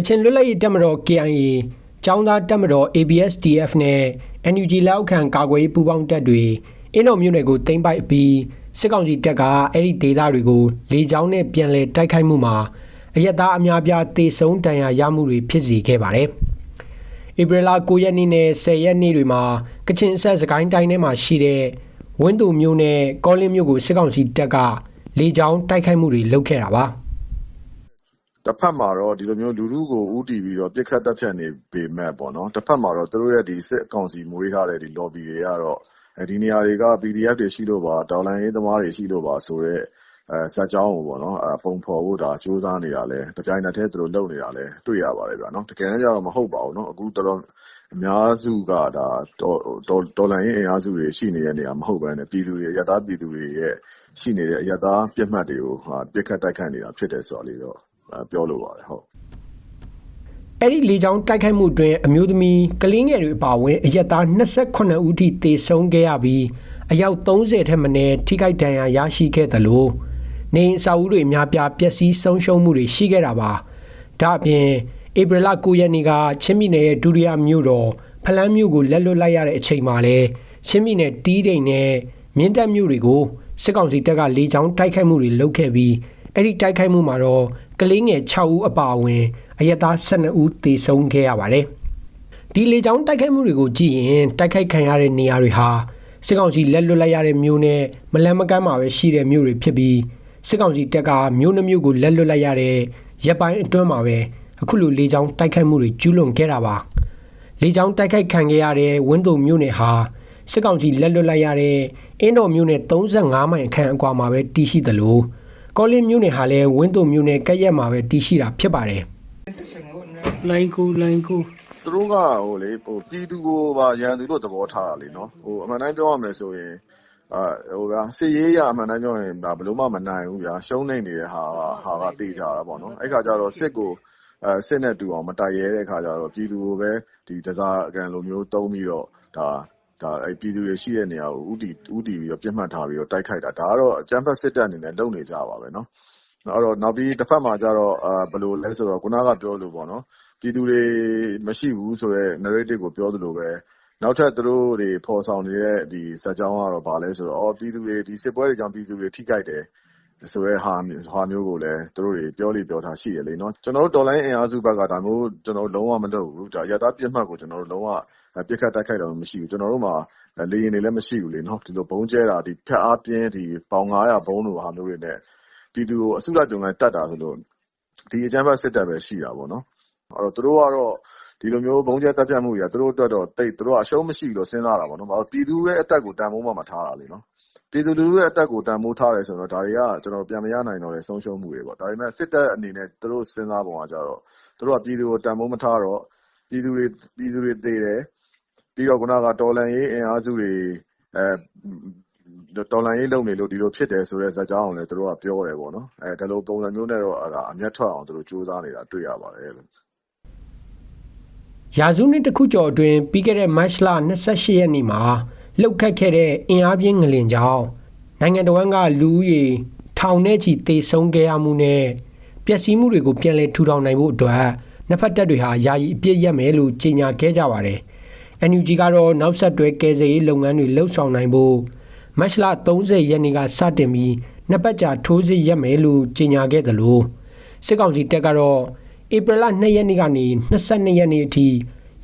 ကချင်လွတ်လပ်ရေးတပ်မတော် KIA ចောင်းသားတပ်မတော် ABSDF နဲ့ NUG လက်အောက်ခံကာကွယ်ရေးပူးပေါင်းတပ်တွေအင်းတော်မြို့နယ်ကိုတင်ပိုက်ပြီးစစ်ကောင်စီတပ်ကအဲ့ဒီဒေသတွေကိုလေကြောင်းနဲ့ပြန်လည်တိုက်ခိုက်မှုမှာအရက်သားအများပြားတေဆုံးတန်ရာရမှုတွေဖြစ်စေခဲ့ပါတယ်။ဧပြီလ9ရက်နေ့နဲ့10ရက်နေ့တွေမှာကချင်အဆက်စကိုင်းတိုင်းထဲမှာရှိတဲ့ဝင်းတူမြို့နဲ့ကောလင်းမြို့ကိုစစ်ကောင်စီတပ်ကလေကြောင်းတိုက်ခိုက်မှုတွေလုပ်ခဲ့တာပါ။ တစ်ဖက်မှာတော့ ဒီလိုမျိုး လူထုကိုဥတီပြီးတော့ပြစ်ခတ်တက်ဖြတ်နေပေမဲ့ပေါ့နော်တစ်ဖက်မှာတော့ သူတို့ရဲ့ဒီစစ်အကောင်စီမွေးထားတဲ့ဒီ lobby တွေကတော့အဲဒီနေရာတွေက PDF တွေရှိလို့ပါ တော်လန်ရေးသမားတွေ ရှိလို့ပါဆိုတော့အဲဇက်ကြောင်းကိုပေါ့နော်အဲပုံဖော်ဖို့ဒါစူးစမ်းနေတာလဲတပြိုင်နက်တည်း သူတို့လုပ်နေတာလဲတွေ့ရပါတယ်ဗျာနော်တကယ်တမ်းကျတော့ မဟုတ်ပါဘူးနော် အခုတော်တော်အများစုကဒါတော်တော်တော်လန်ရေးအင်အားစုတွေ ရှိနေတဲ့နေရာ မဟုတ်ဘဲနဲ့ ပြည်သူတွေရသားပြည်သူတွေရဲ့ ရှိနေတဲ့ အရသားပြစ်မှတ်တွေကိုဟာပြစ်ခတ်တိုက်ခတ်နေတာ ဖြစ်တယ်ဆိုတော့လေတော့ ပြောလို့ပါတယ်ဟုတ်အဲ့ဒီလေကြောင်းတိုက်ခိုက်မှုတွင်အမျိုးသမီးကလေးငယ်တွေအပါအဝင်အရက်သား28ဦးထိသေဆုံးခဲ့ရပြီးအယောက်30ထက်မနည်းထိခိုက်ဒဏ်ရာရရှိခဲ့တယ်လို့နေအဆောက်အဦတွေအများပြားပျက်စီးဆုံးရှုံးမှုတွေရှိခဲ့တာပါဒါအပြင်ဧပြီလ9ရက်နေ့ကချင်းပြည်နယ်ရဲ့ဒုတိယမြို့တော်ဖလန်းမြို့ကိုလက်လွတ်လိုက်ရတဲ့အချိန်မှာလဲချင်းပြည်နယ်တီးတိန်နဲ့မြင်းတပ်မြို့တွေကိုစစ်ကောင်စီတပ်ကလေကြောင်းတိုက်ခိုက်မှုတွေလုပ်ခဲ့ပြီးအဲ့ဒီတိုက်ခိုက်မှုမှာတော့ ကလေးငယ်6ဦးအပါအဝင်အရက်သား12ဦးသေဆုံးခဲ့ရပါတယ်။ဒီလေကြောင်းတိုက်ခိုက်မှုတွေကိုကြည့်ရင်တိုက်ခိုက်ခံရတဲ့နေရာတွေဟာစစ်ကောင်စီလက်လွတ်လိုက်ရတဲ့မြို့နဲ့မလန်မကမ်းမှာပဲရှိတဲ့မြို့တွေဖြစ်ပြီးစစ်ကောင်စီတပ်ကမြို့နှမျိုးကိုလက်လွတ်လိုက်ရတဲ့ရပ်ပိုင်းအတွင်းမှာပဲအခုလိုလေကြောင်းတိုက်ခိုက်မှုတွေကျူးလွန်ခဲ့တာပါ။လေကြောင်းတိုက်ခိုက်ခံခဲ့ရတဲ့ဝင်းတုံမြို့နယ်ဟာစစ်ကောင်စီလက်လွတ်လိုက်ရတဲ့အင်းတော်မြို့နယ်35မိုင်အခန့်အကွာမှာပဲတည်ရှိသလို ကောလင်းမြို့နယ်ဟာလည်းဝင်းတုံမြို့နယ်ကက်ရက်မှာပဲတည်ရှိတာဖြစ်ပါတယ်။လိုင်းကိုလိုင်းကိုသူတို့ကဟိုလေဟိုပြည်သူကိုပါရန်သူတို့သဘောထားတာလေနော်ဟိုအမှန်တိုင်းပြောရမယ်ဆိုရင်အာဟိုကစစ်ရေးရအမှန်တိုင်းပြောရင်ဒါဘယ်လို့မှမနိုင်ဘူးဗျာရှုံးနေနေတဲ့ဟာကဟာကတေးကြတာပေါ့နော်အဲ့ခါကျတော့စစ်ကိုအဲစစ်နဲ့တူအောင်မတိုက်ရဲတဲ့ခါကျတော့ပြည်သူကိုပဲဒီတစားအကန်လိုမျိုးတုံးပြီးတော့ဒါဒါအဲ ပြည်သူတွေရှိတဲ့နေရာကိုဥတီဥတီပြီးတော့ပြစ်မှတ်ထားပြီးတော့ တိုက်ခိုက်တာ ဒါကတော့ အကြမ်းဖက်စစ်တပ်အနေနဲ့ လုပ်နေကြပါပဲနော်အဲ့တော့နောက်ပြီးတစ်ဖက်မှာကျတော့အာဘယ်လိုလဲဆိုတော့ ခုနကပြောလို့ပေါ့နော် ပြည်သူတွေမရှိဘူးဆိုတော့ narrative ကို ပြောသလိုပဲ နောက်ထပ် သူတို့တွေ ဖော်ဆောင်နေတဲ့ဒီဇက်ကြောင်းကတော့ဗာလဲဆိုတော့အော်ပြည်သူတွေဒီစစ်ပွဲတွေကြောင့် ပြည်သူတွေ ထိခိုက်တယ် ဆိုတဲ့ဟာဟာမျိုးကိုလည်းသူတို့တွေပြောလိပြောထားရှိရလေနော်ကျွန်တော်တို့ဒေါ်လာအင်အားစုဘက်ကဒါမျိုးကျွန်တော်တို့လုံးဝမလုပ်ဘူးဒါရတာပြစ်မှတ်ကိုကျွန်တော်တို့လုံးဝပြစ်ခတ်တိုက်ခိုက်တော့မရှိဘူးကျွန်တော်တို့မှာလေရင်တွေလည်းမရှိဘူးလေနော်ဒီလိုဘုံကျဲတာဒီဖြတ်အားပြင်းဒီပေါင်900ဘုံလိုဟာမျိုးတွေနဲ့ပြည်သူကိုအစုလိုက်ကြုံလိုက်တတ်တာဆိုလို့ဒီအကြမ်းဖက်စစ်တပ်ပဲရှိတာပေါ့နော်အဲ့တော့သူတို့ကတော့ဒီလိုမျိုးဘုံကျဲတက်ပြတ်မှုတွေကသူတို့အတွက်တော့တိတ်သူတို့ကအရှုံးမရှိလို့စဉ်းစားတာပေါ့နော်။ဘာလို့ပြည်သူရဲ့အသက်ကိုတန်ဖိုးမှမထားတာလေနော်။ ပြည်သူလူထုရဲ့အသက်ကို တန်ဖိုးထားတယ်ဆိုတော့ ဒါတွေကကျွန်တော်ပြန်မရနိုင်တော့တဲ့ ဆုံးရှုံးမှုတွေပေါ့။ဒါပေမဲ့စစ်တပ်အနေနဲ့ သူတို့စဉ်းစားပုံကကြတော့ သူတို့က ပြည်သူကို တန်ဖိုးမထားတော့ ပြည်သူတွေပြည်သူတွေသေတယ် ပြီးတော့ခုနကတော်လန်ရေးအင်အားစုတွေအဲတော်လန်ရေးလုပ်နေလို့ ဒီလိုဖြစ်တယ်ဆိုတဲ့ ဇာတ်ကြောင်းကိုလည်း သူတို့က ပြောတယ်ပေါ့နော်။အဲဒါလိုပုံစံမျိုးနဲ့တော့ အမျက်ထွက်အောင် သူတို့စူးစမ်းနေတာ တွေ့ရပါတယ်လို့ရာစုနှစ်တစ်ခုကျော်အတွင်း ပြီးခဲ့တဲ့ မတ်လ28ရက်နေ့မှာ လှုပ်ခတ်ခဲ့တဲ့အင်အားပြင်းငလင်ကြောင့်နိုင်ငံတော်ဝန်ကလူဦးရေထောင်နဲ့ချီတေဆုံးခဲ့ရမှုနဲ့ပျက်စီးမှုတွေကိုပြန်လည်ထူထောင်နိုင်ဖို့အတွက်နှစ်ဖက်တပ်တွေဟာယာယီအပြစ်ရက်မယ်လို့ကြေညာခဲ့ကြပါတယ်။ NUG ကတော့နောက်ဆက်တွဲကယ်ဆယ်ရေးလုပ်ငန်းတွေလှုပ်ဆောင်နိုင်ဖို့မတ်လ30ရက်နေ့ကစတင်ပြီးနှစ်ပတ်ကြာထိုးစစ်ရက်မယ်လို့ကြေညာခဲ့တယ်လို့စစ်ကောင်စီတပ်ကတော့ဧပြီလ2ရက်နေ့ကနေ22ရက်နေ့အထိ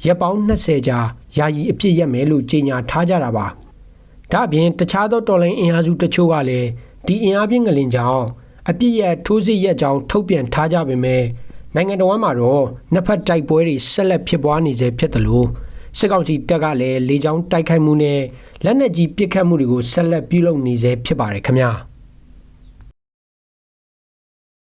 ရက်ပေါင်း20ကြာ ယာယီအပြစ်ရက်မယ်လို့ကြေညာထားကြတာပါ။ဒါ့အပြင်တခြားသောတော်လိုင်းအင်အားစုတချို့ကလည်းဒီအင်အားပြင်းငလင်ကြောင့်အပြစ်ရက်ထိုးစစ်ရက်ကြောင်းထုတ်ပြန်ထားကြပေမဲ့နိုင်ငံတော်မှာတော့နှစ်ဖက်တိုက်ပွဲတွေဆက်လက်ဖြစ်ပွားနေစေဖြစ်တယ်လို့စစ်ကောင်စီတပ်ကလည်းလေကြောင်းတိုက်ခိုက်မှုနဲ့လက်နက်ကြီးပစ်ခတ်မှုတွေကိုဆက်လက်ပြုလုပ်နေစေဖြစ်ပါတယ်ခင်ဗျာ။